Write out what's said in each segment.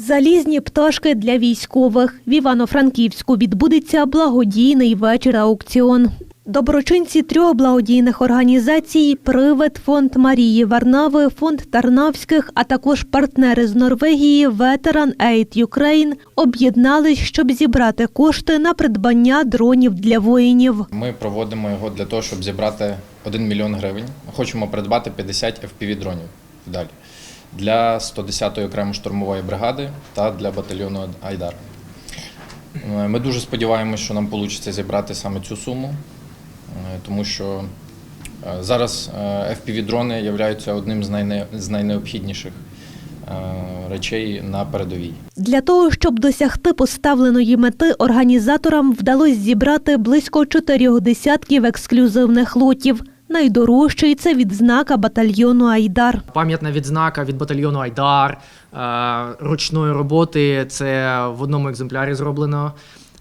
Залізні пташки для військових. В Івано-Франківську відбудеться благодійний вечір аукціон. Доброчинці трьох благодійних організацій Привид, фонд Марії Варнави, фонд Тарнавських, а також партнери з Норвегії Veteran Aid Ukraine об'єднались, щоб зібрати кошти на придбання дронів для воїнів. Ми проводимо його для того, щоб зібрати 1 мільйон гривень. Хочемо придбати 50 FPV-дронів далі для 110-ї окремої штурмової бригади та для батальйону Айдар. Е, Ми дуже сподіваємося, що нам вийде зібрати саме цю суму, е, тому що е, зараз FPV-дрони являються одним з найнеобхідніших речей на передовій. Для того, щоб досягти поставленої мети, організаторам вдалося зібрати близько чотирьох десятків ексклюзивних лотів. Найдорожчий це відзнака батальйону Айдар. Пам'ятна відзнака від батальйону Айдар е, ручної роботи. Це в одному екземплярі зроблено.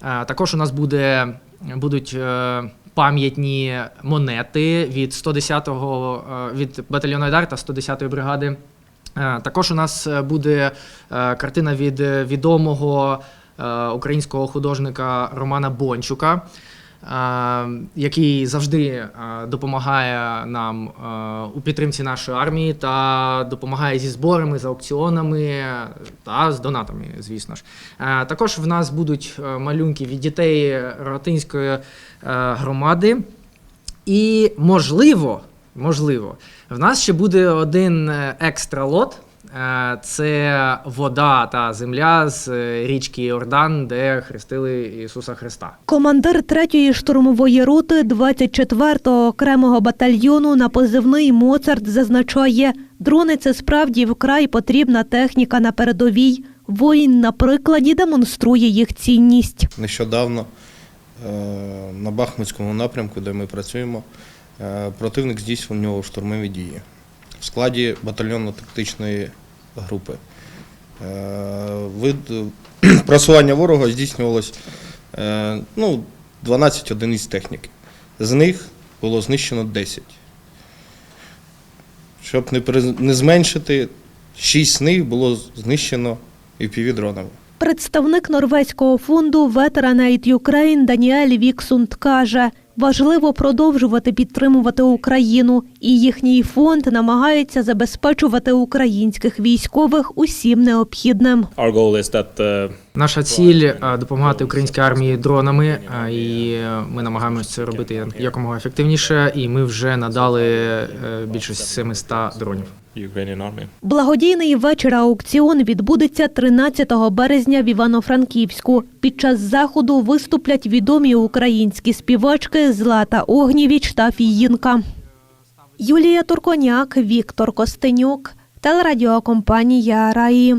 Е, Також у нас буде, будуть е, пам'ятні монети від 110-го е, від батальйону Айдар та 110-ї бригади. Також у нас буде картина від відомого українського художника Романа Бончука, який завжди допомагає нам у підтримці нашої армії та допомагає зі зборами, з аукціонами та з донатами, звісно ж. Також в нас будуть малюнки від дітей Ротинської громади. І можливо, можливо, в нас ще буде один е, екстра лот. Е, Це вода та земля з е, річки Йордан, де хрестили Ісуса Христа. Командир 3-ї штурмової роти 24-го окремого батальйону на позивний Моцарт зазначає, дрони це справді вкрай потрібна техніка на передовій. Воїн на прикладі демонструє їх цінність. Нещодавно е, на Бахмутському напрямку, де ми працюємо, противник здійснював штурмові дії в складі батальйонно-тактичної групи. Е, Вид просування ворога здійснювалось е, ну, 12 одиниць техніки. З них було знищено 10. Щоб не, не зменшити, 6 з них було знищено дронами. Представник норвезького фонду Veteran Aid Ukraine Даніель Віксунд каже, важливо продовжувати підтримувати Україну, і їхній фонд намагається забезпечувати українських військових усім необхідним. Наша ціль е, допомагати українській армії дронами, е, і ми намагаємося це робити якомога ефективніше. І ми вже надали е, більше 700 дронів. Благодійний вечір аукціон відбудеться 13 березня в Івано-Франківську. Під час заходу виступлять відомі українські співачки Злата Огнєвіч та Фіїнка. Юлія Турконяк, Віктор Костенюк, телерадіокомпанія Раї.